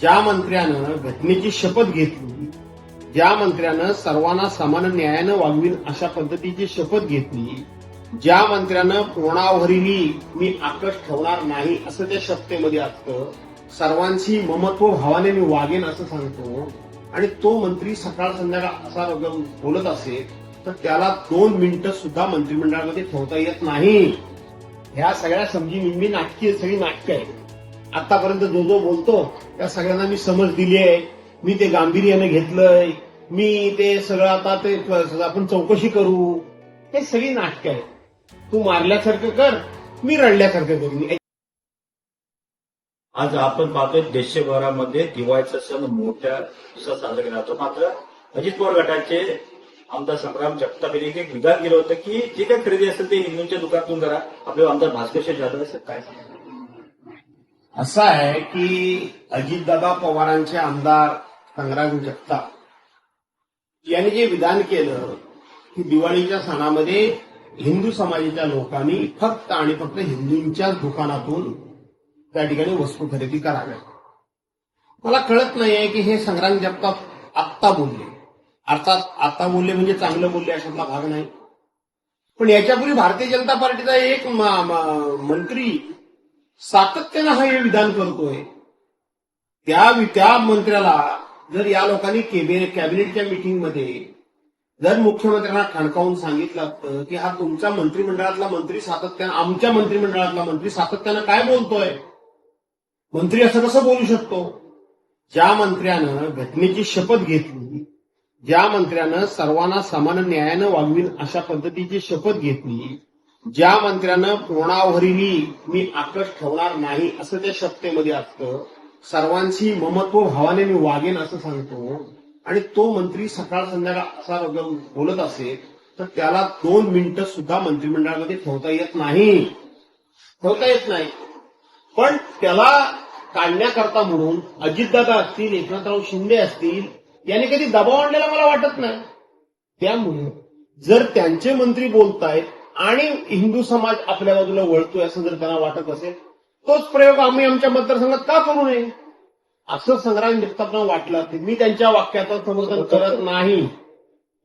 ज्या मंत्र्यानं घटनेची शपथ घेतली ज्या मंत्र्यानं सर्वांना समान न्यायानं वागवीन अशा पद्धतीची शपथ घेतली ज्या मंत्र्यानं कोणावरही मी आकश ठेवणार नाही असं त्या शपथेमध्ये असतं सर्वांशी ममत्व भावाने मी वागेन असं सांगतो आणि तो मंत्री सकाळ संध्याकाळ असा बोलत असेल तर त्याला दोन मिनिटं सुद्धा मंत्रिमंडळामध्ये ठेवता येत नाही. ह्या सगळ्या समजी निम्मी नाटकी सगळी नाटकं आहेत. आतापर्यंत जो जो बोलतो त्या सगळ्यांना मी समज दिली आहे. मी ते गांभीर्याने घेतलंय. मी ते सगळं आता ते आपण चौकशी करू. हे सगळी नाटकं आहेत. तू मारल्यासारखं कर मी रडल्यासारखं करू आज आपण पाहतोय देशभरामध्ये दिवाळीचा सण मोठ्या दिवसात साजरा केला जातो. मात्र अजित पवार गटाचे आमदार संग्राम जगताप यांनी एक विधान केलं होतं की जे काही खरेदी असेल ते हिंदूंच्या दुकानातून करा. आपले आमदार भास्कर जाधव असेल काय सांगा असं आहे की अजितदादा पवारांचे आमदार संग्राम जगताप यांनी जे विधान केलं की दिवाळीच्या सणामध्ये हिंदू समाजाच्या लोकांनी फक्त आणि फक्त हिंदूंच्याच दुकानातून त्या ठिकाणी वस्तू खरेदी कराव्या. मला कळत नाहीये की हे संग्राम जगताप आत्ता बोलले. अर्थात आता बोलले म्हणजे चांगलं बोलले अशातला भाग नाही. पण याच्यापूर्वी भारतीय जनता पार्टीचा एक मंत्री सातत्यानं हा हे विधान करतोय. त्या त्या मंत्र्याला जर या लोकांनी कॅबिनेटच्या मिटिंगमध्ये जर मुख्यमंत्र्यांना खणकावून सांगितलं असतं की हा तुमच्या मंत्रिमंडळातला मंत्री सातत्यानं आमच्या मंत्रिमंडळातला मंत्री सातत्यानं काय बोलतोय? मंत्री असं कसं बोलू शकतो? ज्या मंत्र्यानं घटनेची शपथ घेतली ज्या मंत्र्यानं सर्वांना समान न्यायानं वागवीन अशा पद्धतीची शपथ घेतली ज्या मंत्र्यानं कोणावरही मी आकश ठेवणार नाही असं त्या शपथेमध्ये असतं सर्वांशी ममत्व भावाने मी वागेन असं सांगतो. आणि तो मंत्री सकाळ संध्याकाळ असा बोलत असेल तर त्याला दोन मिनिटं सुद्धा मंत्रिमंडळामध्ये ठेवता येत नाही. ठेवता येत नाही. पण त्याला काढण्याकरता म्हणून अजितदादा असतील एकनाथराव शिंदे असतील यांनी कधी दबाव आणलेला मला वाटत नाही. त्यामुळे जर त्यांचे मंत्री बोलतायत आणि हिंदू समाज आपल्या बाजूला वळतोय असं जर त्यांना वाटत असेल तोच प्रयोग आम्ही आमच्या मतदारसंघात का करू नये? असं संग्राम जगतापना वाटलं असेल. मी त्यांच्या वाक्याचं समर्थन करत नाही.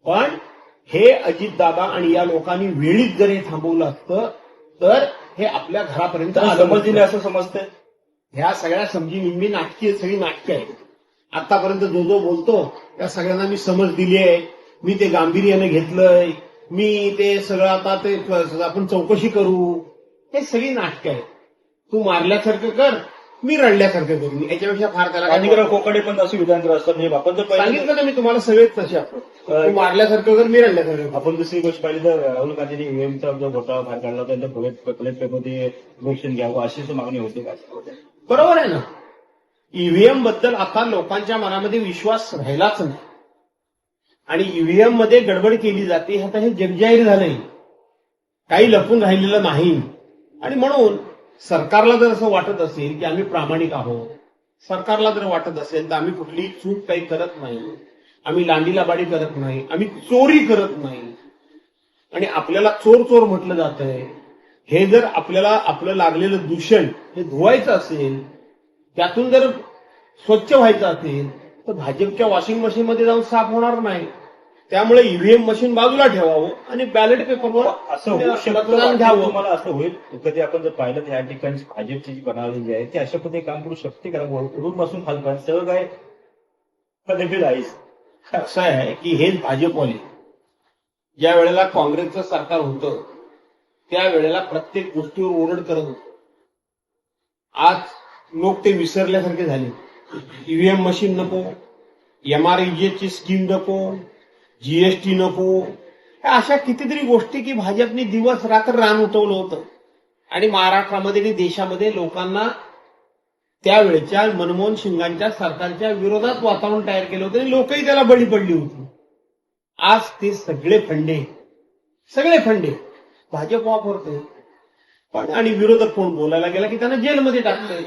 पण हे अजितदादा आणि या लोकांनी वेळीच जर हे थांबवलं असतं तर हे आपल्या घरापर्यंत आलं समज दिली नसतं. असं समजतंय? ह्या सगळ्या समजी निम्मी नाटकी सगळी नाटकं आहेत. आतापर्यंत जो जो बोलतो त्या सगळ्यांना मी समज दिली आहे मी ते गांभीर्याने घेतलंय. मी ते सगळं आता ते आपण चौकशी करू. हे सगळी नाटकं आहेत. तू मारल्यासारखं कर मी रडल्यासारखं करू याच्यापेक्षा फार त्याला कोकडे पण असं विधान असतात म्हणजे आपण जर सांगितलं ना मी तुम्हाला सगळेच तसे आपण. तू मारल्यासारखं कर मी रडल्यासारखं. आपण दुसरी गोष्ट पाहिली तर राहुल गांधींनी ईव्हीएमचा जो घोटाळा बाहेर काढला होता त्या प्रोजेक्ट पेपरमध्ये इलेक्शन घ्यावं अशी सुद्धा मागणी होती काय बरोबर आहे ना? ईव्हीएमबद्दल आता लोकांच्या मनामध्ये विश्वास राहिलाच नाही. आणि ईव्हीएममध्ये गडबड केली जाते आता हे जगजाहीर झालंय. काही लपून राहिलेलं नाही. आणि म्हणून सरकारला जर असं वाटत असेल की आम्ही प्रामाणिक आहोत सरकारला जर वाटत असेल तर आम्ही कुठली चूक काही करत नाही. आम्ही लांडीलाबाडी करत नाही. आम्ही चोरी करत नाही. आणि आपल्याला चोर चोर म्हटलं जात आहे हे जर आपल्याला आपलं लागलेलं दूषण हे धुवायचं असेल त्यातून जर स्वच्छ व्हायचं असेल तर भाजपच्या वॉशिंग मशीनमध्ये जाऊन साफ होणार नाही. त्यामुळे ईव्हीएम मशीन बाजूला ठेवावं आणि बॅलेट पेपरवर असं होऊ शकतं. घ्यावं. तुम्हाला असं होईल कधी आपण जर पाहिलं तर या ठिकाणी भाजपची जी बनावली जी आहे ती अशा पद्धतीने काम करू शकते कारण वरून बसून खालपर्यंत सगळं काय कधी राहीस असं आहे की हेच भाजपवाले ज्या वेळेला काँग्रेसचं सरकार होतं त्या वेळेला प्रत्येक गोष्टीवर ओरड करत होत. आज लोक ते विसरल्यासारखे झाले. ईव्हीएम मशीन नको एमआरईजीची स्कीम नको जीएसटी नको. अशा कितीतरी गोष्टी की भाजपने दिवस रात्र रान उठवलं होतं. आणि महाराष्ट्रामध्ये आणि देशामध्ये लोकांना त्यावेळेच्या मनमोहन सिंगांच्या सरकारच्या विरोधात वातावरण तयार केलं होतं आणि लोकही त्याला बळी पडली होती. आज ते सगळे फंडे. सगळे फंडे. भाजप वापरते पण आणि विरोधक कोण बोलायला गेला की त्यांना जेलमध्ये टाकतंय.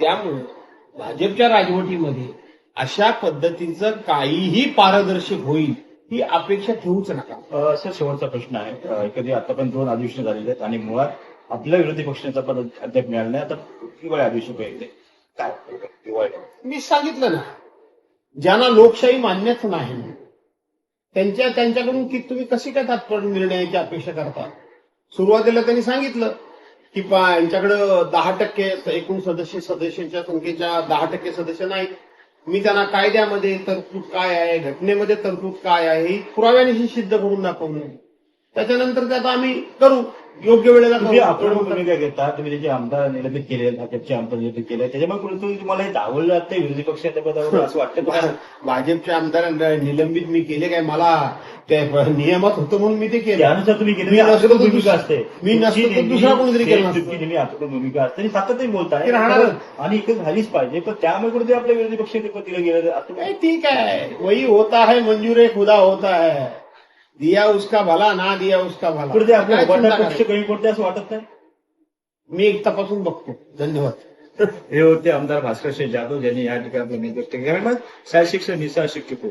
त्यामुळे भाजपच्या राजवटीमध्ये अशा पद्धतीचं काहीही पारदर्शक होईल. ही अपेक्षा ठेवूच नका. सर शेवटचा प्रश्न आहे. कधी आतापर्यंत दोन अधिवेशन झालेले आहेत आणि मुळात आपल्या विरोधी पक्षाचा पद अद्याप मिळालं नाही. आता किती वेळा अधिवेशन काय मी सांगितलं ना ज्यांना लोकशाही मान्यच नाही त्यांच्या त्यांच्याकडून की तुम्ही कशी काय तात्पर्य निर्णयाची अपेक्षा करता? सुरुवातीला त्यांनी सांगितलं की यांच्याकडं दहा टक्के एकूण सदस्य सदस्यांच्या संख्येच्या दहा टक्के सदस्य नाहीत. मी त्यांना कायद्यामध्ये तरतूद काय आहे घटनेमध्ये तरतूद काय आहे ही पुराव्याने सिद्ध करून दाखवलं त्याच्यानंतर त्यात आम्ही करू योग्य वेळेला तुम्ही आपण भूमिका घेता? तुम्ही त्याचे आमदार निलंबित केले भाजपचे आमदार निलंबित केले. त्याच्यामुळे तुम्हाला हे डावललं जातं विरोधी पक्षाच्या पदावर असं वाटतं भाजपचे आमदार निलंबित मी केले काय? मला ते नियमात होतं म्हणून मी ते केलं. त्यानुसार तुम्ही केली मी नसतो तर भूमिका दुसरा- असते. मी नसतो तर दुसरा कोणीतरी केलं असतं. नेहमी आतून भूमिका असते. आणि सातत्याने बोलताय. ती राहणारच. आणि इकडे झालीच पाहिजे. पण त्यामुळे कुठेतरी आपल्या विरोधी पक्ष दिलं गेलं असं ठीक है वही होता है मंजूर है खुदा होता है. दिया उसका भला ना दिया उसका भला. कुठेतरी आपल्या काय चिंता उभाटा पक्ष करायची? कमी पडते असं वाटत नाही? मी एक तपासून बघतो. धन्यवाद. हे होते आमदार भास्कर शेठ जाधव ज्यांनी या ठिकाणी केलं. साय शिक्षण निसा शिक्षक